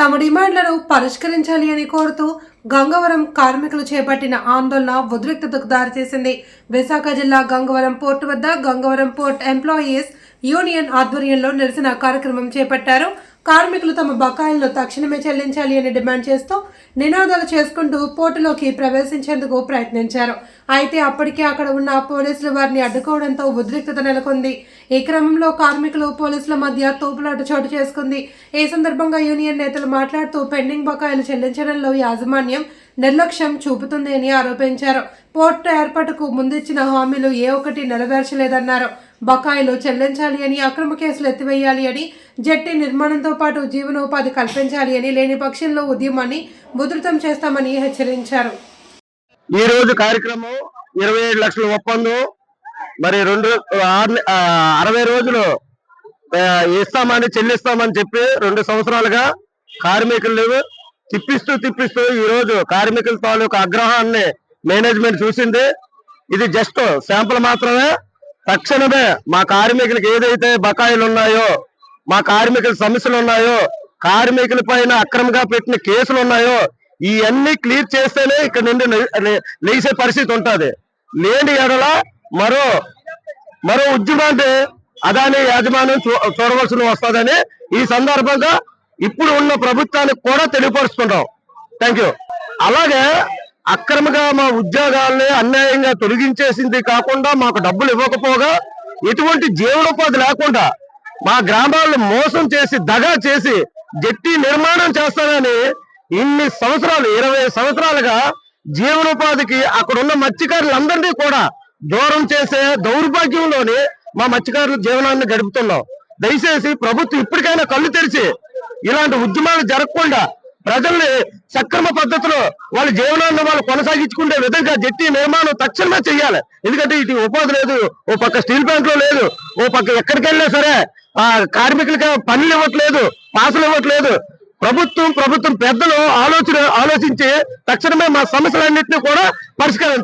తమ డిమాండ్లను పరిష్కరించాలి అని కోరుతూ గంగవరం కార్మికులు చేపట్టిన ఆందోళన ఉద్రిక్తతకు దారితీసింది. విశాఖ జిల్లా గంగవరం పోర్టు వద్ద గంగవరం పోర్ట్ ఎంప్లాయీస్ యూనియన్ ఆధ్వర్యంలో నిరసన కార్యక్రమం చేపట్టారు. కార్మికులు తమ బకాయిలను తక్షణమే చెల్లించాలి అని డిమాండ్ చేస్తూ నినాదాలు చేసుకుంటూ పోర్టులోకి ప్రవేశించేందుకు ప్రయత్నించారు. అయితే అప్పటికే అక్కడ ఉన్న పోలీసులు వారిని అడ్డుకోవడంతో ఉద్రిక్తత నెలకొంది. ఈ క్రమంలో కార్మికులు పోలీసుల మధ్య తోపులాట చోటు చేసుకుంది. ఈ సందర్భంగా యూనియన్ నేతలు మాట్లాడుతూ పెండింగ్ బకాయిలు చెల్లించడంలో యాజమాన్యం నిర్లక్ష్యం చూపుతుంది అని ఆరోపించారు. పోర్టు ఏర్పాటుకు ముందిచ్చిన హామీలు ఏ ఒక్కటి నెరవేర్చలేదన్నారు బకాయిలు చెల్లించాలి అని అక్రమ కేసులు ఎత్తివేయాలి అని జట్టి నిర్మాణంతో పాటు జీవనోపాధి కల్పించాలి అని లేని పక్షంలో ఉద్యమాన్ని ఉధృతం చేస్తామని హెచ్చరించారు. ఈ రోజు కార్యక్రమం ఇరవై ఏడు లక్షల ఒప్పందం. మరి రెండు ఆరు- అరవై రోజులు ఇస్తామని చెల్లిస్తామని చెప్పి రెండు సంవత్సరాలుగా కార్మికులు తిప్పిస్తూ తిప్పిస్తూ ఈ రోజు కార్మికుల తాలూకు ఆగ్రహాన్ని మేనేజ్మెంట్ చూసింది. ఇది జస్ట్ శాంపుల్ మాత్రమే. తక్షణమే మా కార్మికులకు ఏదైతే బకాయిలు ఉన్నాయో మా కార్మికుల సమస్యలు ఉన్నాయో కార్మికుల పైన అక్రమంగా పెట్టిన కేసులు ఉన్నాయో ఇవన్నీ క్లియర్ చేస్తేనే ఇక్కడ నుండి లేచే పరిస్థితి ఉంటుంది. లేని ఎడల మరో మరో ఉద్యమాన్ని అదాని యాజమాన్యం చూ- వస్తుందని ఈ సందర్భంగా ఇప్పుడు ఉన్న ప్రభుత్వానికి కూడా తెలియపరుచుకుంటాం థ్యాంక్ యూ అలాగే అక్రమంగా మా ఉద్యోగాల్ని అన్యాయంగా తొలగించేసింది కాకుండా మాకు డబ్బులు ఇవ్వకపోగా ఎటువంటి జీవనోపాధి లేకుండా మా గ్రామాలను మోసం చేసి దగా చేసి జట్టి నిర్మాణం చేస్తానని ఇన్ని సంవత్సరాలు ఇరవై సంవత్సరాలుగా జీవనోపాధికి అక్కడున్న మత్స్యకారులందరినీ కూడా దూరం చేసే దౌర్భాగ్యంలోని మా మత్స్యకారుల జీవనాన్ని గడుపుతున్నాం. దయచేసి ప్రభుత్వం ఇప్పటికైనా కళ్ళు తెరిచి ఇలాంటి ఉద్యమాలు జరగకుండా ప్రజల్ని సక్రమ పద్ధతిలో వాళ్ళ జీవనాన్ని వాళ్ళు కొనసాగించుకునే విధంగా జట్టి నిర్మాణం తక్షణమే చెయ్యాలి. ఎందుకంటే ఇటు ఉపాధి లేదు ఓ పక్క స్టీల్ ప్లాంట్లో లేదు ఓ పక్క ఎక్కడికి వెళ్ళినా సరే ఆ కార్మికులకి పనులు ఇవ్వట్లేదు పాసలు ఇవ్వట్లేదు. ప్రభుత్వం ప్రభుత్వం పెద్దలు ఆలోచన ఆలోచించి తక్షణమే మా సమస్యలన్నింటినీ కూడా పరిష్కరించాలి.